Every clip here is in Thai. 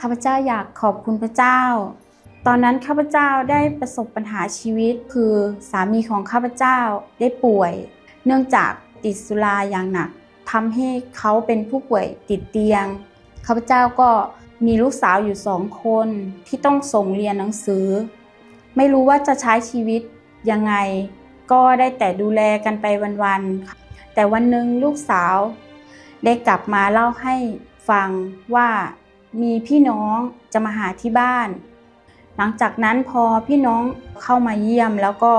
ข้าพเจ้าอยากขอบคุณพระเจ้า ตอนนั้นข้าพเจ้าได้ประสบปัญหาชีวิต คือสามีของข้าพเจ้าได้ป่วย เนื่องจากติดสุราอย่างหนักทำให้เขาเป็นผู้ป่วยติดเตียงข้าพเจ้าก็มีลูกสาวอยู่สองคนที่ต้องส่งเรียนหนังสือ ไม่รู้ว่าจะใช้ชีวิตยังไง ก็ได้แต่ดูแลกันไปวันๆ แต่วันหนึ่งลูกสาว ได้กลับมาเล่าให้ฟังว่ามีพี่น้องจะมาหาที่บ้าน หลังจากนั้นพอพี่น้องเข้ามาเยี่ยมแล้วก็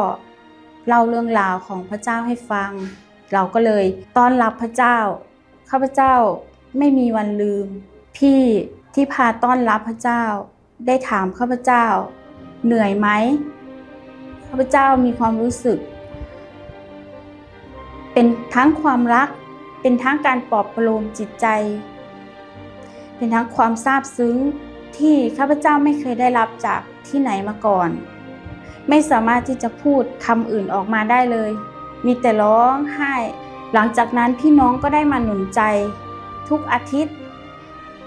เล่าเรื่องราวของพระเจ้าให้ฟัง เราก็เลยต้อนรับพระเจ้า ข้าพเจ้าไม่มีวันลืม พี่ที่พาต้อนรับพระเจ้า ได้ถามข้าพเจ้า เหนื่อยไหมข้าพเจ้ามีความรู้สึก เป็นทั้งความรัก เป็นทั้งการปลอบประโลมจิตใจ เป็นทั้งความซาบซึ้งที่ข้าพเจ้าไม่เคยได้รับจากที่ไหนมาก่อน ไม่สามารถที่จะพูดคำอื่นออกมาได้เลย มีแต่ร้องไห้ หลังจากนั้นพี่น้องก็ได้มาหนุนใจ ทุกอาทิตย์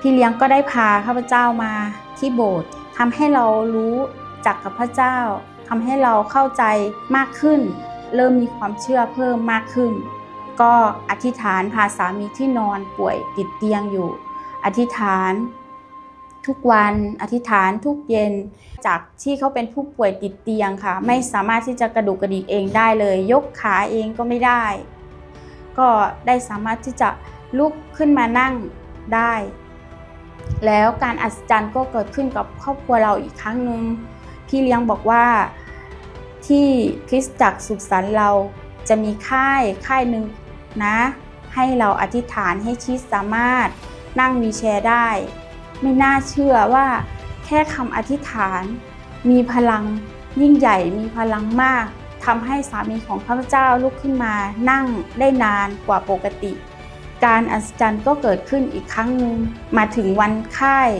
พี่เลี้ยงก็ได้พาข้าพเจ้ามาที่โบสถ์ทำให้เรารู้จักกับพระเจ้าทำให้เราเข้าใจมากขึ้น เริ่มมีความเชื่อเพิ่มมากขึ้น ก็อธิษฐานพาสามีที่นอนป่วยติดเตียงอยู่ อธิษฐานทุกวันอธิษฐานทุกเย็นจากที่เขาเป็นผู้ป่วยติดเตียงค่ะ ไม่สามารถที่จะกระดูกกระดิกเองได้เลย ยกขาเองก็ไม่ได้ ก็ได้สามารถที่จะลุกขึ้นมานั่งได้ แล้วการอัศจรรย์ก็เกิดขึ้นกับครอบครัวเราอีกครั้งหนึ่งพี่เลี้ยงบอกว่า ที่คริสตจักรสุขสันต์เราจะมีค่ายค่ายหนึ่งนะ ให้เราอธิษฐานให้ชีสสามารถนั่งวีแชร์ได้ ไม่น่าเชื่อว่าแค่คำอธิษฐาน มีพลังยิ่งใหญ่มีพลังมากทำให้สามีของข้าพเจ้าลุกขึ้นมานั่งได้นานกว่าปกติ การอัศจรรย์ก็เกิดขึ้นอีกครั้งหนึ่งมาถึงวันค่าย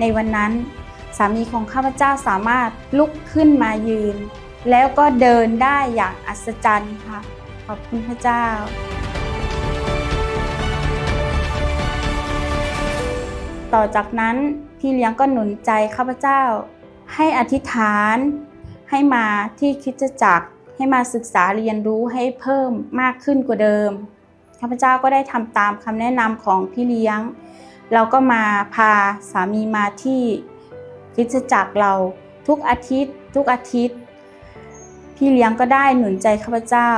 ในวันนั้น สามีของข้าพเจ้าสามารถลุกขึ้นมายืน แล้วก็เดินได้อย่างอัศจรรย์ค่ะ ขอบคุณพระเจ้า ต่อจากนั้นพี่เลี้ยงก็หนุนใจข้าพเจ้า ให้อธิษฐาน ให้มาที่คิดจักร ให้มาศึกษาเรียนรู้ให้เพิ่มมากขึ้นกว่าเดิมข้าพเจ้าก็ได้ทำตามคำแนะนำของพี่เลี้ยง เราก็มาพาสามีมาที่คิดจักรเราทุกอาทิตย์ ทุกอาทิตย์ พี่เลี้ยงก็ได้หนุนใจข้าพเจ้า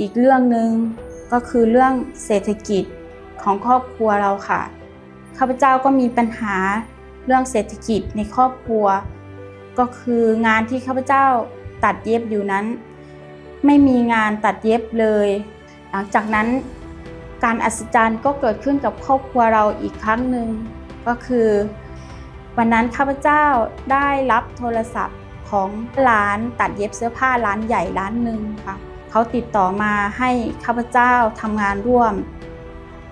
อีกเรื่องหนึ่งก็คือเรื่องเศรษฐกิจของครอบครัวเราค่ะ ข้าพเจ้าก็มีปัญหาเรื่องเศรษฐกิจในครอบครัว ก็คืองานที่ข้าพเจ้าตัดเย็บอยู่นั้น ไม่มีงานตัดเย็บเลย หลังจากนั้นการอัศจรรย์ก็เกิดขึ้นกับครอบครัวเราอีกครั้งหนึ่งก็คือ วันนั้นข้าพเจ้าได้รับโทรศัพท์ ของร้านตัดเย็บเสื้อผ้าร้านใหญ่ร้านหนึ่งค่ะเขาติดต่อมาให้ข้าพเจ้าทำงานร่วม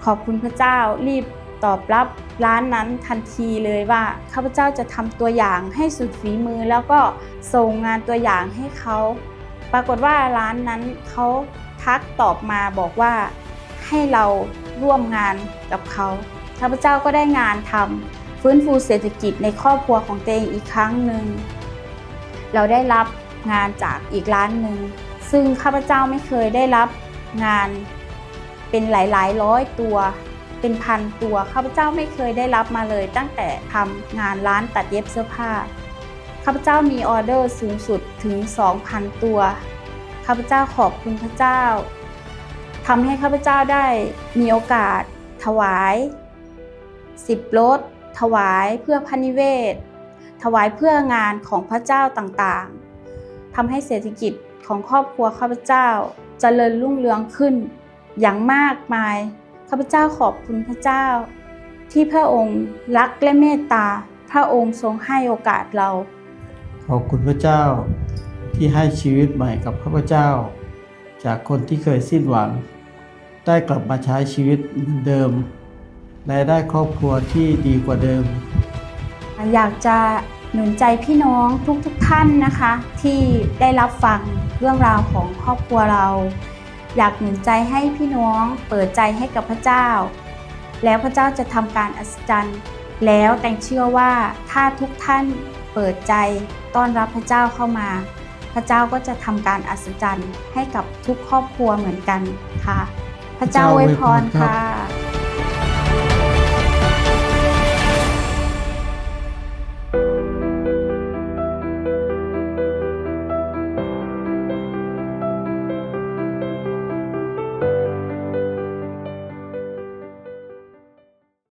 ขอบคุณพระเจ้ารีบตอบรับร้านนั้นทันทีเลยว่าข้าพเจ้าจะทำตัวอย่างให้สุดฝีมือ แล้วก็ส่งงานตัวอย่างให้เขาปรากฏว่าร้านนั้นเขาทักตอบมาบอกว่าให้เราร่วมงานกับเขาข้าพเจ้าก็ได้งานทำฟื้นฟูเศรษฐกิจในครอบครัวของตัวเองอีกครั้งหนึ่ง เราได้รับงานจากอีกร้านหนึ่งซึ่งข้าพเจ้าไม่เคยได้รับงานเป็นหลายๆ ร้อยตัว เป็นพันตัวข้าพเจ้าไม่เคยได้รับมาเลย ตั้งแต่ทำงานร้านตัดเย็บเสื้อผ้าข้าพเจ้ามีออเดอร์สูงสุดถึง 2,000 ตัวข้าพเจ้าขอบคุณพระเจ้าทำให้ข้าพเจ้าได้มีโอกาสถวายสิบรถถวายเพื่อพระนิเวศ ถวายเพื่องานของพระเจ้าต่างๆทำให้เศรษฐกิจของครอบครัวข้าพเจ้าจเจริญรุ่งเรืองขึ้น อย่างมากมายข้าพเจ้าขอบคุณพระเจ้า ที่พระองค์รักและเมตตา พระองค์ทรงให้โอกาสเรา ขอบคุณพระเจ้าที่ให้ชีวิตใหม่กับข้าพเจ้า จากคนที่เคยสิ้นหวัง ได้กลับมาใช้ชีวิตเหมือนเดิมและได้ครอบครัวที่ดีกว่าเดิม อยากจะหนุนใจพี่น้องทุกๆทท่านนะคะ ที่ได้รับฟังเรื่องราวของครอบครัวเรา อยากหนุนใจให้พี่น้องเปิดใจให้กับพระเจ้า แล้วพระเจ้าจะทำการอัศจรรย์ แล้วแต่งเชื่อว่าถ้าทุกท่านเปิดใจต้อนรับพระเจ้าเข้ามา พระเจ้าก็จะทำการอัศจรรย์ให้กับทุกครอบครัวเหมือนกันค่ะ พระเจ้าอวยพรค่ะ